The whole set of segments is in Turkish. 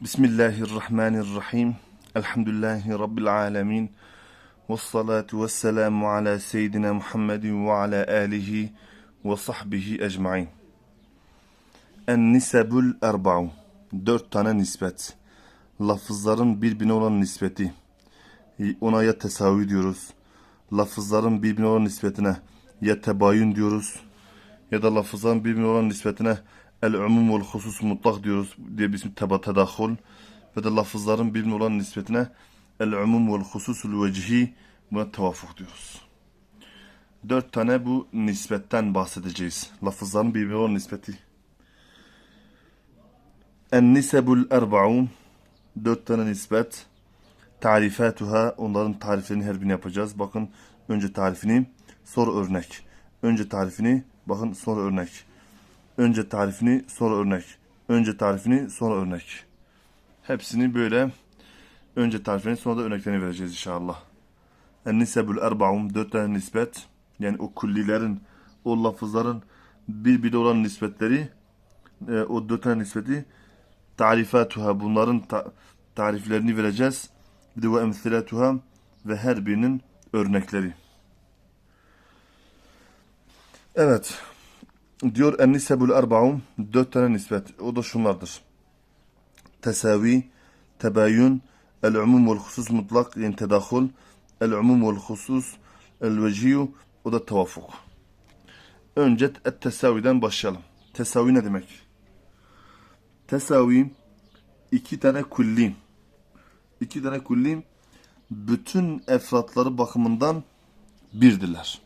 Bismillahirrahmanirrahim. Elhamdülillahi Rabbil alemin. Ve salatu ve selamu ala seyyidina Muhammedin ve ala alihi ve sahbihi ecmain. En nisebul erba'u. Dört tane nispet. Lafızların birbirine olan nispeti. Ona ya tesavi diyoruz. Lafızların birbirine olan nispetine ya tebayün diyoruz. Ya da lafızların birbirine olan nispetine el-umum vel husus mutlak diyoruz diye bir isim teba tedahul. Ve de lafızların birbirine olan nispetine el-umum vel hususul vecihi buna tevafuk diyoruz. Dört tane bu nispetten bahsedeceğiz. Lafızların birbirine olan nispeti. En-nisebul erba'un Dört tane nispet. Tarifatuha onların tariflerini her birini yapacağız. Bakın önce tarifini sonra örnek. Önce tarifini bakın sonra örnek. Önce tarifini sonra örnek. Önce tarifini sonra örnek. Hepsini böyle önce tarifini sonra da örneklerini vereceğiz inşallah. En-nisebul erba'un dört tane nispet. Yani o kullilerin, o lafızların birbirine olan nispetleri e, o dört tane nispeti tarifatuha bunların ta- tariflerini vereceğiz. Bir de ve emsilatuha ve her birinin örnekleri. Evet. Diyor en-nisebul erba'un dört tane nispet. O da şunlardır. Tesavi, tebayün, el-umum vel husus mutlak yani tedahul, el-umum vel husus, el-veciyu o da tevafuk. Önce et-tesaviden başlayalım. Tesavi ne demek? Tesavi iki tane kulli. İki tane kulli bütün efratları bakımından birdirler.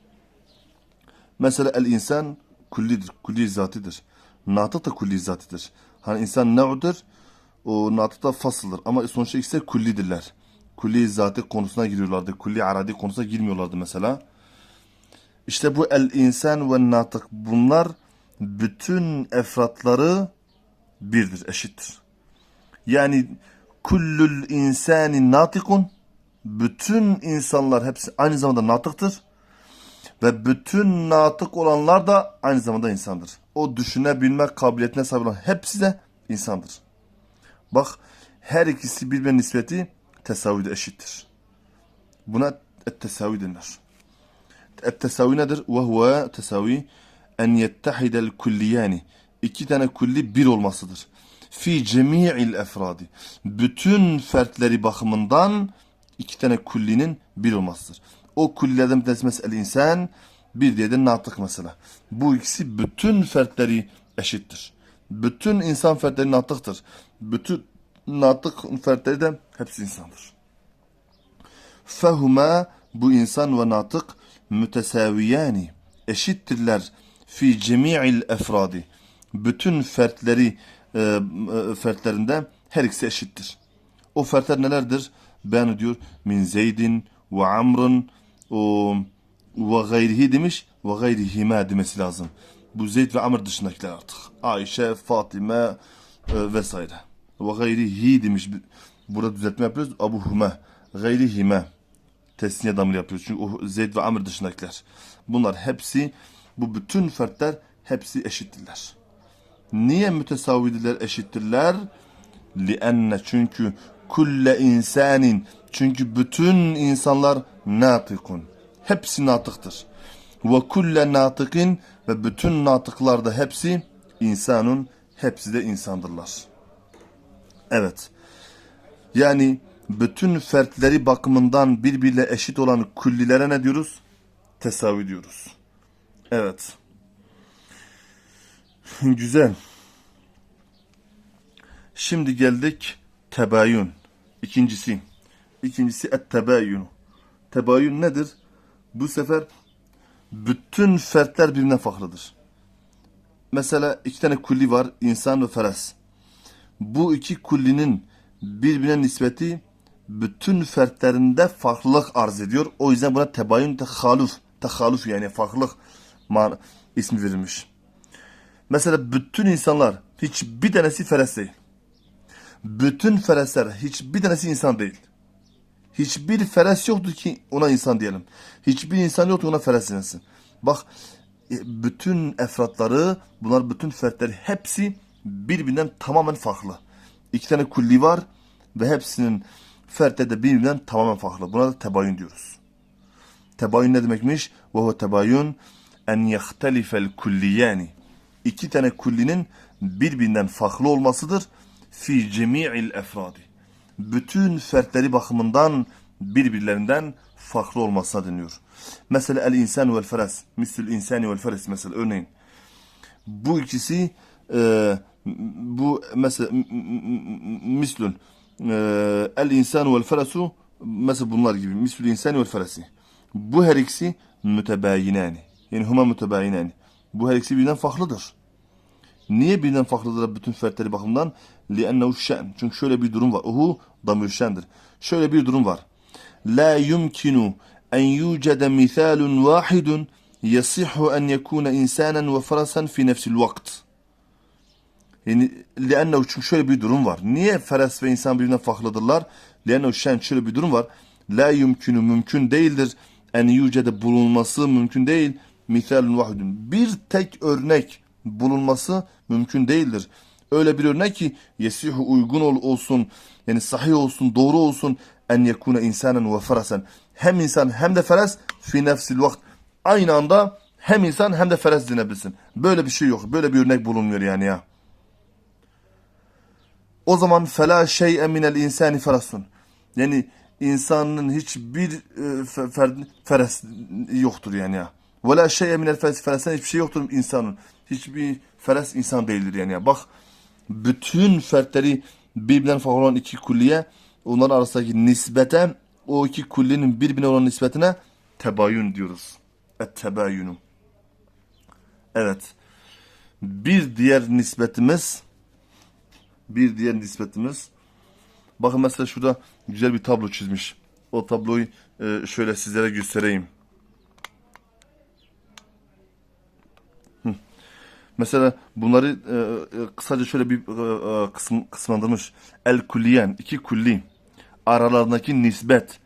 Mesela el insan kullidir, kulli zatidir. Natık da kulli zatidir. Hani insan nev'dir, o natık da fasıldır. Ama sonuçta ikisi kullidirler. Kulli zati konusuna giriyorlardı. Kulli aradi konusuna girmiyorlardı mesela. İşte bu el insan ve natık bunlar bütün efratları birdir, eşittir. Yani kullul insani natikun bütün insanlar hepsi aynı zamanda natıktır. Ve bütün natık olanlar da aynı zamanda insandır. O düşünebilme kabiliyetine sahip olan hepsi de insandır. Bak her ikisi birbirine nispeti tesavvüde eşittir. Buna et-tesavi denir. Et-tesavi nedir? Ve huve tesavi en yettehidel kulliyani. İki tane kulli bir olmasıdır. Fi cemi'il efradi. Bütün fertleri bakımından iki tane kullinin bir olmasıdır. O kullilerden bir tanesi mesela insan, bir diye de natık mesela. Bu ikisi bütün fertleri eşittir. Bütün insan fertleri natıktır. Bütün natık fertleri de hepsi insandır. Fehuma bu insan ve natık mütesaviyani eşittirler fi cemi'il efradi. Bütün fertleri e, e, fertlerinde her ikisi eşittir. O fertler nelerdir? Beyan diyor min Zeydin ve Amr'ın ve gayrihi demiş ve gayrihima demesi lazım. Bu Zeyd ve Amr dışındakiler artık. Ayşe, Fatime e, vesaire. Ve gayrihi demiş. Burada düzeltme yapıyoruz. Abu Huma. Gayrihima. Tesniye damlı yapıyoruz. Çünkü o Zeyd ve Amr dışındakiler. Bunlar hepsi bu bütün fertler hepsi eşittirler. Niye mütesavidiler eşittirler? Lienne çünkü kulle insanin çünkü bütün insanlar natıkun. Hepsi natıktır. Ve kulle natıkin ve bütün natıklar da hepsi insanun. Hepsi de insandırlar. Evet. Yani bütün fertleri bakımından birbiriyle eşit olan kullilere ne diyoruz? Tesavi diyoruz. Evet. Güzel. Şimdi geldik tebayün. İkincisi. İkincisi et tebayün. Tebayün nedir? Bu sefer bütün fertler birbirine farklıdır. Mesela iki tane kulli var. insan ve feres. Bu iki kullinin birbirine nispeti bütün fertlerinde farklılık arz ediyor. O yüzden buna tebayün tehaluf. Tehaluf yani farklılık ismi verilmiş. Mesela bütün insanlar hiçbir tanesi feres değil. Bütün feresler hiçbir tanesi insan değil. Hiçbir feres yoktur ki ona insan diyelim. Hiçbir insan yoktur ona feres denilsin. Bak e, bütün efratları bunlar bütün fertleri hepsi birbirinden tamamen farklı. İki tane kulli var ve hepsinin fertte de birbirinden tamamen farklı. Buna da tebayün diyoruz. Tebayün ne demekmiş? Ve huve tebayün en yehtelifel kulliyani. İki tane kullinin birbirinden farklı olmasıdır. Fi cemi'il efradi. Bütün fertleri bakımından birbirlerinden farklı olmasına deniyor. Mesela el insan vel feres. Mislül insani vel feres mesela örneğin. Bu ikisi e, bu mesela mislün e, el insan vel feresu mesela bunlar gibi mislül insani vel feresi. Bu her ikisi mütebayinani. Yani huma mütebayinani. Bu her ikisi birbirinden farklıdır. Niye birbirinden farklıdır bütün fertleri bakımından? لِأَنَّهُ şen. Çünkü şöyle bir durum var. Uhu damir şendir. Şöyle bir durum var. La yumkinu en yucede mithalun vahidun yasihhu en yekune insanen ve farasan fi nefsil vakt. Yani لِأَنَّهُ çünkü şöyle bir durum var. Niye feres ve insan birbirinden farklıdırlar? لِأَنَّهُ şen şöyle bir durum var. La yumkinu mümkün değildir. En yucede bulunması mümkün değil. Mithalun vahidun. Bir tek örnek bulunması mümkün değildir. Öyle bir örnek ki yesihu uygun ol, olsun, yani sahih olsun, doğru olsun en yekune insanen ve ferasen. Hem insan hem de feres fi nefsil vakt. Aynı anda hem insan hem de feres dinebilsin. Böyle bir şey yok. Böyle bir örnek bulunmuyor yani ya. O zaman fela şey'e minel insani ferasun. Yani insanın hiçbir e, fe, fer- feres yoktur yani ya. Ve la şey'e minel feresen hiçbir şey yoktur insanın. Hiçbir feres insan değildir yani ya. Bak bütün fertleri birbirinden farklı olan iki kulliye onların arasındaki nispete o iki kullinin birbirine olan nispetine tebayün diyoruz. Et tebayünü. Evet. Bir diğer nispetimiz bir diğer nispetimiz bakın mesela şurada güzel bir tablo çizmiş. O tabloyu e, şöyle sizlere göstereyim. Mesela bunları e, e, kısaca şöyle bir e, e, kısım, kısımlandırmış. El kulliyen, iki kulli. Aralarındaki nisbet.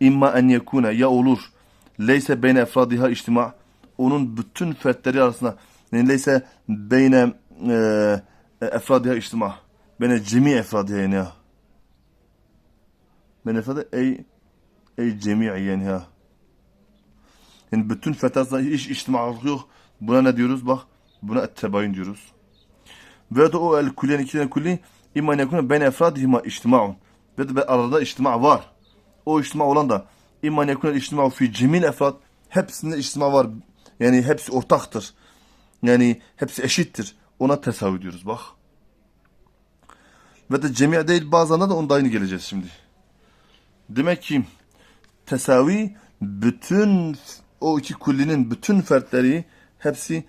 İmma en yekune, ya olur. Leyse beyne efradiha içtima. Onun bütün fertleri arasında. Yani leyse beyne e, e, efradiha içtima. Beyne cemi efradiha yani ya. Beyne efradiha ey, ey cemi yani ya. Yani bütün arasında hiç içtimalık yok. Buna ne diyoruz bak. Buna ettebayün diyoruz. Ve de o el kulliyen iki tane kulli imma nekune ben efradihima içtima'un. Ve de arada içtima var. O içtima olan da imma nekune içtima fi cemil efrad hepsinde içtima var. Yani hepsi ortaktır. Yani hepsi eşittir. Ona tesavi diyoruz bak. Ve de cemi değil bazen de onda aynı geleceğiz şimdi. Demek ki tesavi bütün o iki kullinin bütün fertleri hepsi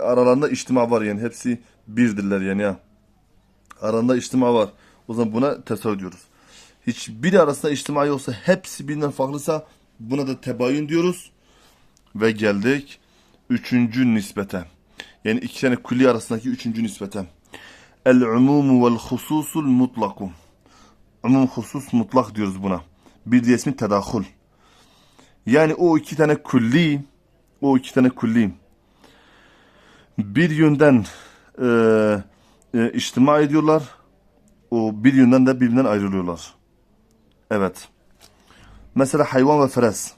aralarında içtima var yani hepsi birdirler yani ya. Aralarında içtima var. O zaman buna tesavi diyoruz. Hiçbiri arasında içtima yoksa hepsi birbirinden farklıysa buna da tebayün diyoruz. Ve geldik üçüncü nispete. Yani iki tane kulli arasındaki üçüncü nispete. El umumu vel hususul mutlaku. Umum husus mutlak diyoruz buna. Bir diğer ismi tedahul. Yani o iki tane kulli, o iki tane kulli bir yönden e, e, içtima ediyorlar. O bir yönden de birbirinden ayrılıyorlar. Evet. Mesela hayvan ve feres.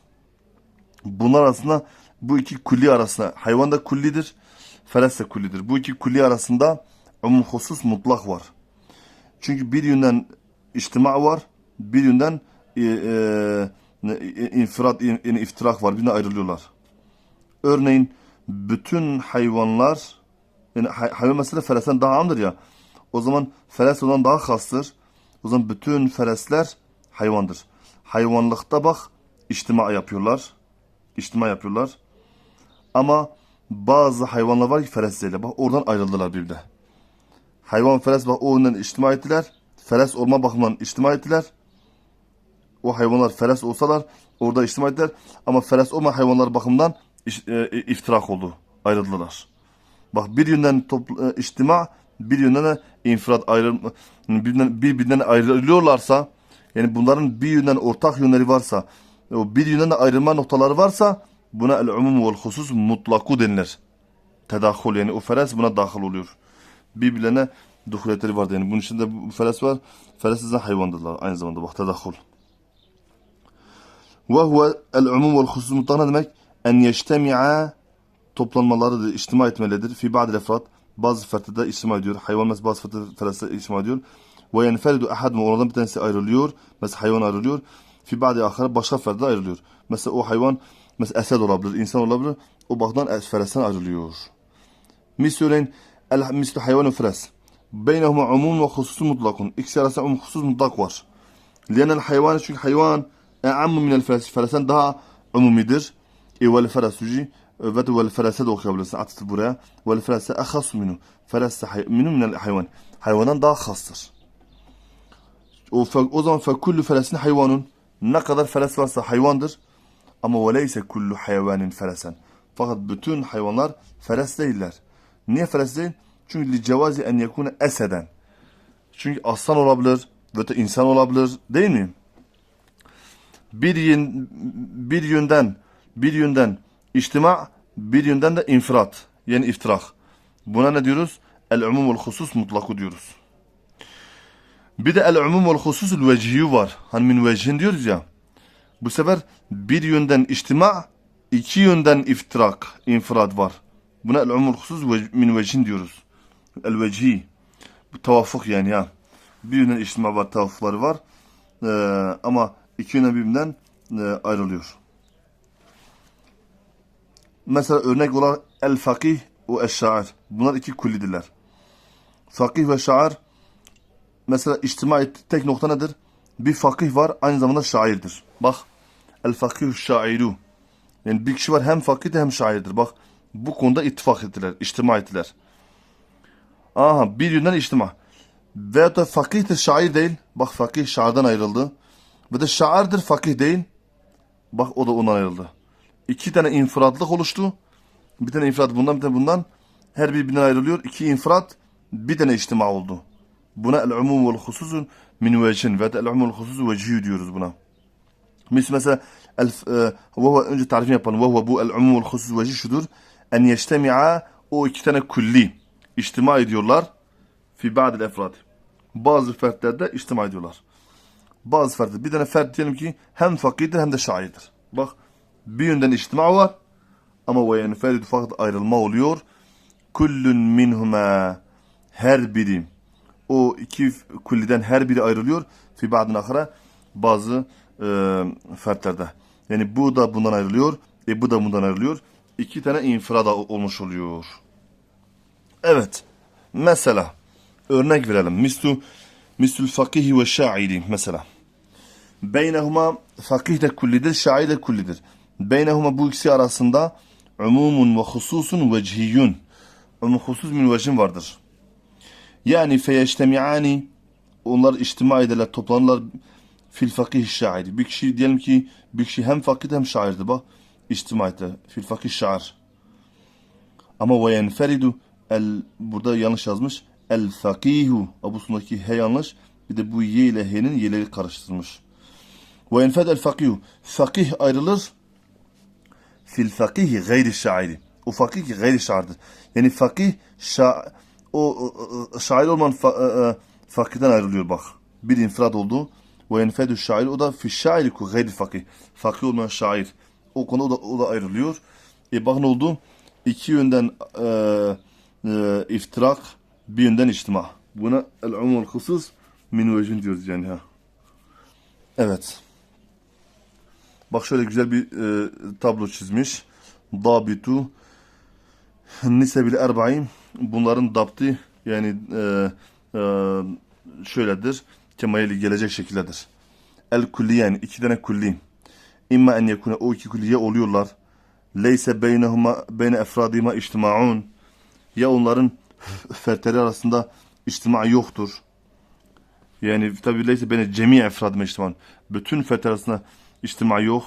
Bunlar arasında bu iki kulli arasında hayvan da kullidir, feres de kullidir. Bu iki kulli arasında umum husus mutlak var. Çünkü bir yönden içtima var, bir yönden e, e, infirat, in, iftirak var. Birbirine ayrılıyorlar. Örneğin bütün hayvanlar yani hay, hayvan mesela feresten daha amdır ya. O zaman feres olan daha hastır. O zaman bütün feresler hayvandır. Hayvanlıkta bak içtima yapıyorlar. İçtima yapıyorlar. Ama bazı hayvanlar var ki feres değil. Bak oradan ayrıldılar bir de. Hayvan feres bak o yönden içtima ettiler. Feres olma bakımından içtima ettiler. O hayvanlar feres olsalar orada içtima ettiler. Ama feres olma hayvanlar bakımından iftirak oldu. Ayrıldılar. Bak bir yönden toplu, e, bir yönden de infrat ayrılma, birbirinden, ayrılıyorlarsa, yani bunların bir yönden ortak yönleri varsa, o bir yönden de ayrılma noktaları varsa, buna el umum vel husus mutlaku denilir. Tedahul yani o feres buna dahil oluyor. Birbirlerine duhuletleri vardır. Yani bunun içinde bu feles var. Feles zaten hayvandırlar. Aynı zamanda bak tedahul. Ve huve el umum vel husus mutlak ne demek? En yeştemi'a toplanmalarıdır, içtima etmelidir. Fi ba'd efrat bazı fertlerde içtima ediyor. Hayvan mesela bazı feleste içtima ediyor. Ve yenferidu ahad oradan bir tanesi ayrılıyor. Mesela hayvan ayrılıyor. Fi ba'd ahara başka fertlerde ayrılıyor. Mesela o hayvan mesela esed olabilir, insan olabilir. O baktan felesten ayrılıyor. Misal örneğin el mislu hayvan ve feles. Beynehuma umum ve husus mutlakun. İkisi arasında umum husus mutlak var. Lianel hayvan çünkü hayvan e'ammu minel feles. Felesen daha umumidir. E vel feresuci ve vel ferese de okuyabilirsin. Atıtı buraya. Vel ferese ehas minu. Ferese hay, minu minel hayvan. Hayvandan daha hastır. O, o zaman fe kullu felesin hayvanun. Ne kadar feles varsa hayvandır. Ama ve leyse kullu hayvanin feresen. Fakat bütün hayvanlar feres değiller. Niye feres değil? Çünkü li cevazi en yekune eseden. Çünkü aslan olabilir ve de insan olabilir değil mi? Bir, yön, bir yönden bir yönden içtima bir yönden de infrat yani iftirak. Buna ne diyoruz? El umum vel husus mutlaku diyoruz. Bir de el umum vel husus vecihi var. Hani min vecihin diyoruz ya. Bu sefer bir yönden içtima iki yönden iftirak, infrat var. Buna el umum vel husus min vecihin diyoruz. El vecihi. Bu tavafuk yani ya. Bir yönden içtima var, tavafukları var. Ee, ama iki yönden birbirinden e, ayrılıyor. Mesela örnek olarak el fakih ve el şair. Bunlar iki kullidirler. Fakih ve şair mesela içtima ettiği tek nokta nedir? Bir fakih var aynı zamanda şairdir. Bak el fakih şairu. Yani bir kişi var hem fakih de hem şairdir. Bak bu konuda ittifak ettiler, içtima ettiler. Aha bir yönden içtima. Veyahut da fakihtir şair değil. Bak fakih şairden ayrıldı. Ve de şairdir fakih değil. Bak o da ondan ayrıldı. İki tane infratlık oluştu. Bir tane infrat bundan bir tane bundan. Her biri birbirinden ayrılıyor. İki infrat bir tane içtima oldu. Buna el umum vel hususun min vechin ve el umum vel hususu vecihi diyoruz buna. Mesela el, e, ve huve, önce tarifini yapalım. Ve huve bu el umum vel hususu vecihi şudur. En yeştemi'a o iki tane kulli içtima ediyorlar. Fi ba'dil efrad. Bazı fertlerde içtima ediyorlar. Bazı fertler. Bir tane fert diyelim ki hem fakirdir hem de şairdir. Bak bir yönden içtima var ama ve yenferidu fakat ayrılma oluyor. Kullun minhuma her biri o iki kulliden her biri ayrılıyor. Fi ba'dın ahire bazı e, fertlerde. Yani bu da bundan ayrılıyor. E bu da bundan ayrılıyor. İki tane infirada olmuş oluyor. Evet. Mesela örnek verelim. Mislu mislul fakihi ve şairi mesela. Beynehuma fakih de kullidir, şair de kullidir. Beynehuma bu ikisi arasında umumun ve hususun vecihiyyun. Umum husus min vechin vardır. Yani feyeştemi'ani onlar içtima ederler, toplanırlar fil fakih şairi. Bir kişi diyelim ki bir kişi hem fakih hem şairdir bak. İçtima ettiler. Fil fakih şair. Ama ve yenferidu el burada yanlış yazmış. El fakihu. Abusundaki he yanlış. Bir de bu ye ile he'nin yeleri karıştırmış. Ve yenfed el fakihu. Fakih ayrılır. Fil fakihi gayri şairi. O fakih ki gayri şairdir. Yani fakih şa o, o, şair olman fa, e, e, fakihden ayrılıyor bak. Bir infrat oldu. Ve yenfedü şair o da fi şairi ku gayri fakih. Fakih olmayan şair. O konu o da, o da ayrılıyor. E bak ne oldu? İki yönden e, e, iftirak, bir yönden içtima. Buna el umul husus min vecin diyoruz yani ha. Evet. Bak şöyle güzel bir e, tablo çizmiş. Dabitu nisebil erba'in bunların daptı yani e, e, şöyledir. Kemayeli gelecek şekildedir. El kulliyen iki tane kulli. İmma en yekune o iki kulliye oluyorlar. Leyse beynehuma beyne efradima içtimaun. Ya onların fertleri arasında içtima yoktur. Yani tabi leyse beyne cemi efradima içtimaun. Bütün fertler arasında içtima yok.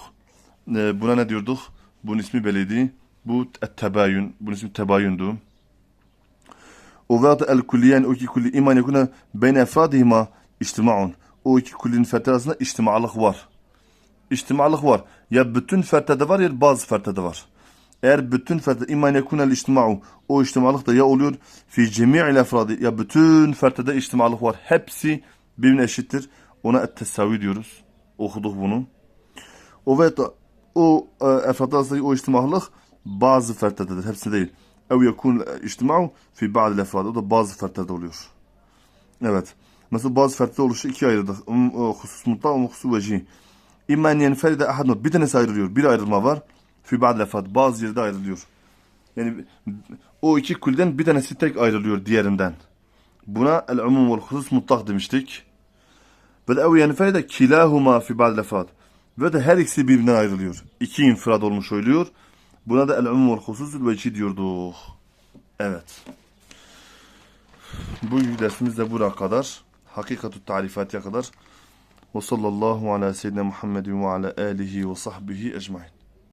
E, buna ne diyorduk? Bunun ismi beledi. Bu tebayün. Bunun ismi tebayündü. O veyahut el kulliyen o iki kulli iman yekune beyne efradihima içtimaun. O iki kullinin fertleri arasında içtimalık var. İçtimalık var. Ya bütün fertede var ya bazı fertede var. Eğer bütün fertler iman yekunel içtima'u o içtimalık da ya oluyor fi cemi'il efradi ya bütün fertlerde içtimalık var. Hepsi birbirine eşittir. Ona et-tesavi diyoruz. Okuduk bunu. Ve e, efratlar arasındaki o içtimalık bazı fertlerdedir. Hepsi değil. Ev yekun içtima'u fi ba'dil efradi. O da bazı fertlerde oluyor. Evet. Mesela bazı fertler oluşu ikiye ayırdık. Um, o husus mutlak, um, husus veci. İmma en yenferide ahadun. Bir tanesi ayrılıyor. Bir ayrılma var. Fi ba'd lefat. Bazı yerde ayrılıyor. Yani o iki kulden bir tanesi tek ayrılıyor diğerinden. Buna el umum vel husus mutlak demiştik. Ve de ev yenferide kilahuma fi ba'd lefat. Ve de her ikisi birbirinden ayrılıyor. İki infirad olmuş oluyor. Buna da el umum vel husus veci diyorduk. Evet. Bu dersimiz de buraya kadar. Hakikatü tarifatiye kadar. Ve sallallahu ala seyyidina Muhammedin ve ala alihi ve sahbihi ecmain.